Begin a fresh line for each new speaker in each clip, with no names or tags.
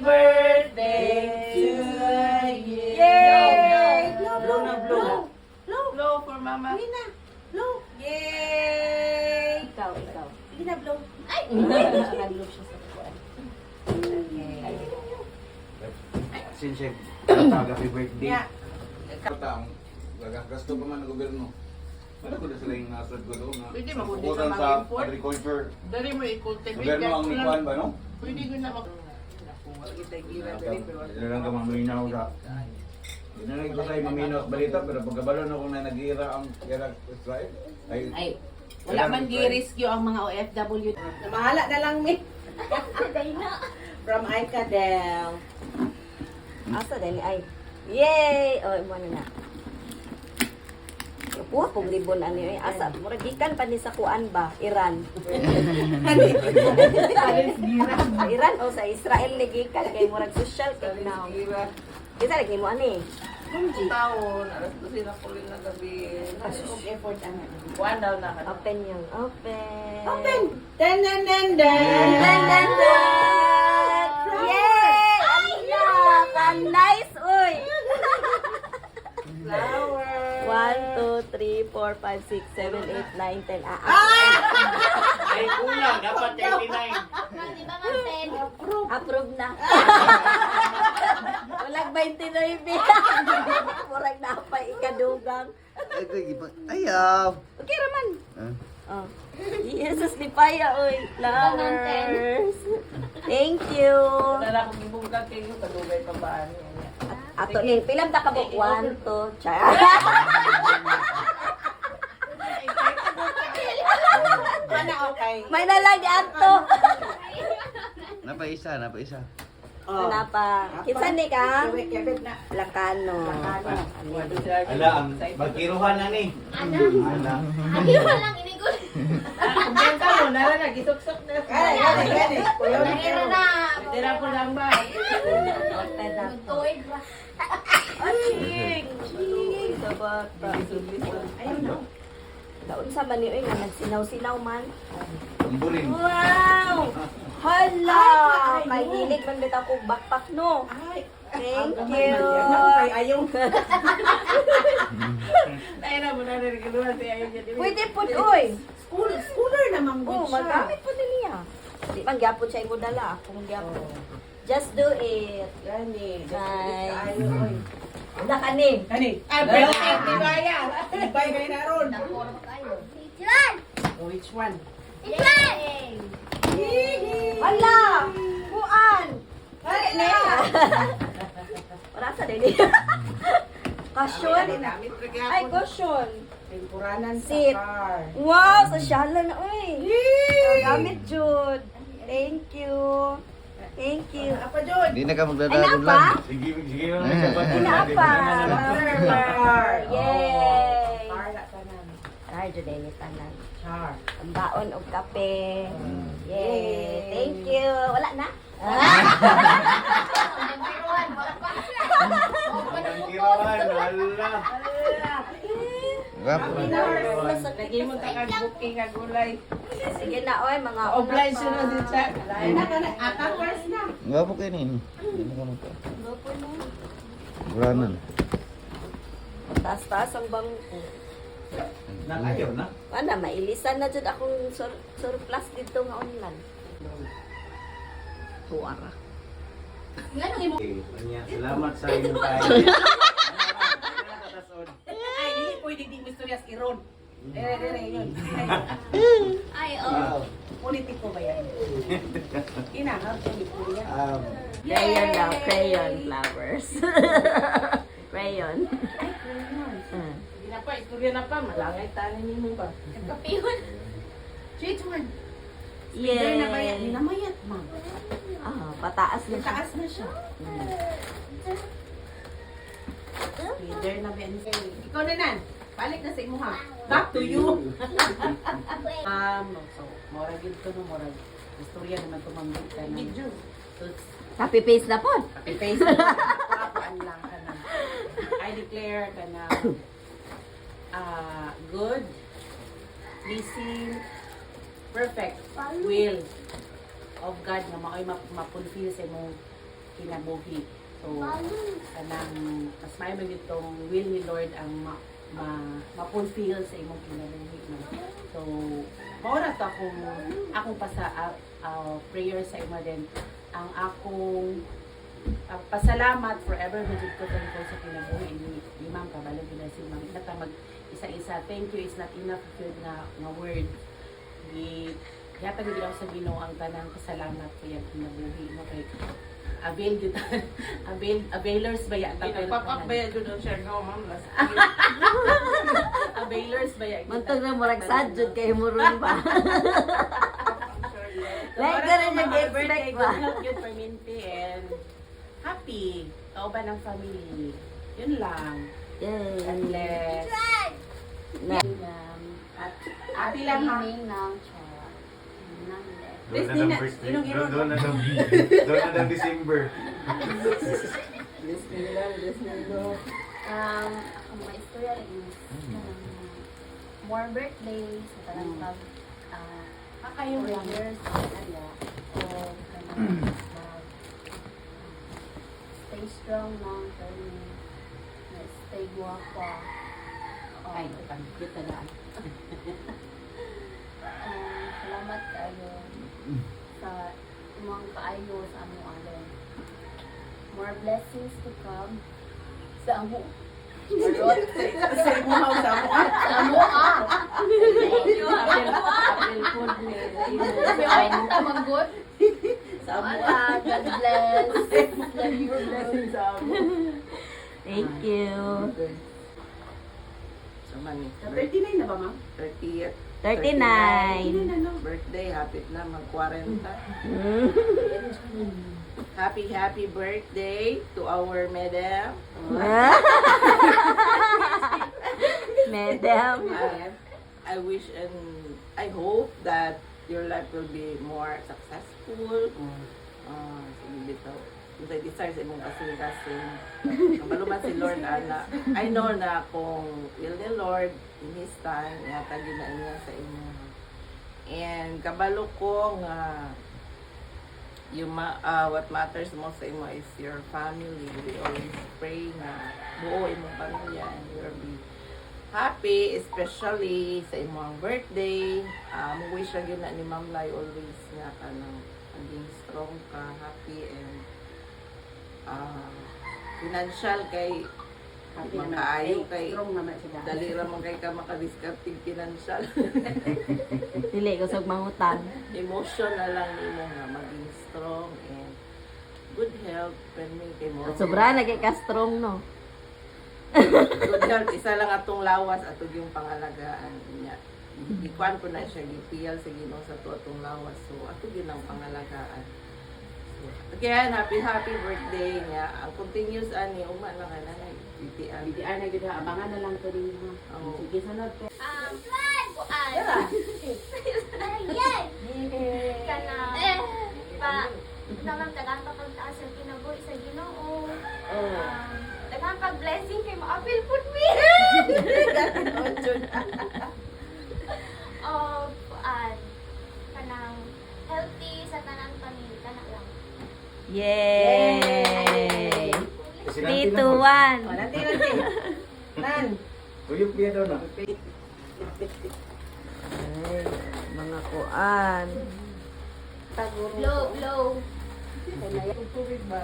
Birthday to you.
Yay!
Blow, blow na blow. Blow. Blow for mama.
Hindi na. Blow. Yay!
Ikaw, ikaw.
Hindi na blow. Ay!
Nag-look siya sa kuwan.
Since tawag happy birthday.
Yeah.
Taong, gagasto pa man ng gobyerno. Wala ko na sila yung nasad ko doon. na-
Pwede
pukutan
sa
sa
mga import.
agriculture.
Dari mo i-cultivate.
Gobyerno ang nikuhan ba, no?
Pwede ko na mag... Nakuha kita gira dari pero...
Hindi lang ka maminaw sa... Dinalag ko sa'yo maminaw balita, pero pagkabalo na kung na nag-iira ang Iraq Israel, ay...
Ay, wala man gi-rescue ang mga OFW.
Namahala na lang, mi. From Icadel.
Asa din ay. Yay! Oh, mo na na. Kuha pong ribbon ano yun. Asa, murag gikan pa ni sa kuan ba? Iran. Iran o sa Israel ni gikan kay murag social kay now. Kita lagi mo ani.
Taon, alas 12 na kulit na gabi.
Pasok effort ano.
Kuhan daw na ka.
Open yung open.
Open! Dan, dan, dan, dan!
Dan, dan, dan, dan. Yay! Alina! Kan nice, uy!
Flower!
1, 2, 3, 4, 5, 6, 7, 8, 9, 10. Ah, ah.
Ay, kulang. Dapat 89.
Approve na. Walang 29. Murag na pa ikadugang.
Ay, iba- Ayaw.
Okay raman.
Ah.
Oh. Jesus ni Paya, oy. Flowers. Thank you.
Wala akong ibungkag kayo. Kadugay pa ba? Ano?
Ato ning pilam ta kabuk 1 2 char.
Ano, okay?
May nalang ato.
Napaisa, napaisa.
Oh.
Wala pa. Kinsa ni ka?
Kewit na.
Lakano.
Ala, ang magkiruhan na ni. Ala.
Kumbenta mo, nara na. Gisok-sok na.
Gani, gani, gani. Kuya,
Dira ko lang ba?
Na to. Ay, sa bata.
Ayun na.
Daon sa man ni oy nga nagsinaw-sinaw man.
Tamburin.
Wow! Hala! Kay hilig man bitaw kog backpack no.
Ay,
Thank you.
yan. Ay, ayaw.
Ay na mo na rin kinuha si Ayo niya.
Pwede po oy.
School, schooler naman
Oh,
good siya.
magamit po niya. Di man gyapon siya imo dala ako man gyapon. Just do it.
Gani.
Nice.
Ayaw, oy.
Wala ka ni.
Gani.
Ay, pero di ba yan?
Ibay kayo na ron. Oh, which one?
Hala! Kuan!
Ay, na.
Para sa dili. Kasyon. Ay, kasyon.
Tempuranan sa
Sit.
car.
Wow, sa shala na uy. Gamit jud. Thank you. Thank you.
Apa, Jod?
Hindi na ka
Ay,
magdadagod lang.
Sige, sige lang. Sabat mo
Ay,
na.
napa?
Car.
Yay!
Car na tanan.
Ay, jud ni tanan.
Char.
Ang baon og kape. Yay!
Yay.
Thank you. Wala na?
Lagi mo ta kag booking kag gulay.
Sige na, oy, mga
Oblige na din siya.
Ay, na, na. Ata, first na.
Gwapo kayo nini. Ka magka.
Grupo na.
Buranan.
Taas-taas ang bangko.
Nakayaw na.
Wala, mailisan na dyan akong sur surplus dito nga online. Tuara.
Okay, kanya, Salamat sa inyong tayo.
Ay, hindi pwede di misturyas iron. Dire, dire, yun. Ay, politiko ba yan? Inahar ko di po yan.
Um,
Crayon daw, crayon flowers. crayon. Ah.
Hindi na pa, istorya na pa. Malangay tanin ni mo ba?
Sweet one.
Yay!
Dire na ba yan? Namayat, ma'am.
Ah, pataas na siya.
Nakaas na siya. Leader na ba yan? Ikaw na nan. Balik na sa imo ha. Back to you. Um, so, mora gid ko no, mora. Istorya naman tumambit ka na. So,
Copy paste na po.
Happy face. Papuan lang ka na. I declare ka na ah, good, pleasing, perfect will of God nga maoy map mapulfill sa imong kinabuhi. So, kanang mas may man itong will ni Lord ang ma, ma, ma-fulfill sa imong kinabuhi. So, maura to akong, akong pasa, uh, uh, prayer sa imo din. Ang akong uh, pasalamat forever hugid ko sa kinabuhi ni, ni Ma'am Kabalo si Ma'am. Inata mag isa-isa. Thank you is not enough good nga, nga word. Di, Yata gid ako sa Ginoo ang tanang pasalamat ko yung kinabuhi mo kay avail jud avail availers ba ya
Pag-up ba yan doon siya nga, ma'am? Last
availers ba ya
Mantog na murag sadyod kay mo ron ba? Like ka rin nag-expect ba?
Good health, good perminti, and happy. Kauban ng family. Yun lang.
Yay.
bless.
Na.
At happy lang ha.
ng char.
This
Doon
din
na ng birthday. Doon doon na ng doon na ng December.
Um, ako mga istorya is um, more birthdays, sa talang mag uh,
Kakayong lang.
years, sa. O, kanang mag stay strong lang, pero na stay guwapa.
Ay, utang. Cute na daan.
um, salamat kayo sa imong kaayo sa among alon. More blessings to come sa amo. Marot.
Sa imo ha sa mo.
Sa amo ah!
Apple food ni.
Ay, tamanggot.
Sa
God bless. Love you.
Blessings sa.
Thank you.
So, mani,
39 na ba, ma'am?
30th
39.
birthday, hapit na mag-40.
Mm.
Happy, happy birthday to our madam.
Madam.
I, I wish and I hope that your life will be more successful. Ah, sige bitaw. Kung desire sa imong kasing-kasing. Maluman si Lord, ana. I know na kung will ni Lord, in His time, yata na niya sa inyo. And kabalo ko nga yung ma, ah, what matters most sa imo is your family. We always pray na buo imong pamilya and you will be happy, especially sa imong birthday. Um, wish lang yun na ni Ma'am Lai always nga ka ng maging strong ka, happy, and uh, financial kay
Happy
Mga
naman.
kaayo
Eh,
kay-
Strong naman sila.
dali ra man kay ka makadiscarding financial.
Dili ko sa mangutang.
Emotion na lang nimo nga maging strong and good health when may kay mo.
Sobra lagi ka strong no.
good health isa lang atong lawas atong yung pangalagaan niya. Ikuan ko na siya gipiyal sa Ginoo sa to atong lawas. So ato gyud ang pangalagaan. Again, happy happy birthday niya. Ang continuous ani uma na nga na BPR.
BTR na ha. abangan na lang to rin ha.
Oo.
Sige sunod.
Um, kuan. Kana. Eh, pa. Naman tagang pagtaas sa kinabuhi sa Ginoo. Um, Daghang pag-blessing kay maapil pud mi. Oh, kuan. Kanang healthy sa tanang pamilya kana lang.
Yay! 3, 2, 1.
O, nanti, nanti. Nan.
Tuyok niya daw na.
Ay, mga kuan.
Blow, blow.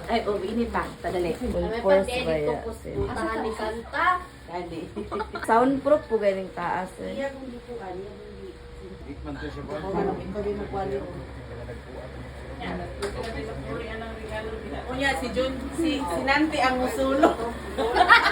Ay, oh, init pa. Tadali.
Full
May
force
pag-edit
ba
ko
ya?
po puntahan ni Kanta.
Soundproof po galing taas eh.
Iya kung di kung di.
Ikman to siya
Ako
ba?
manok ikaw din magkuhan dito. Unya si Jun, si si Nanti ang musulo.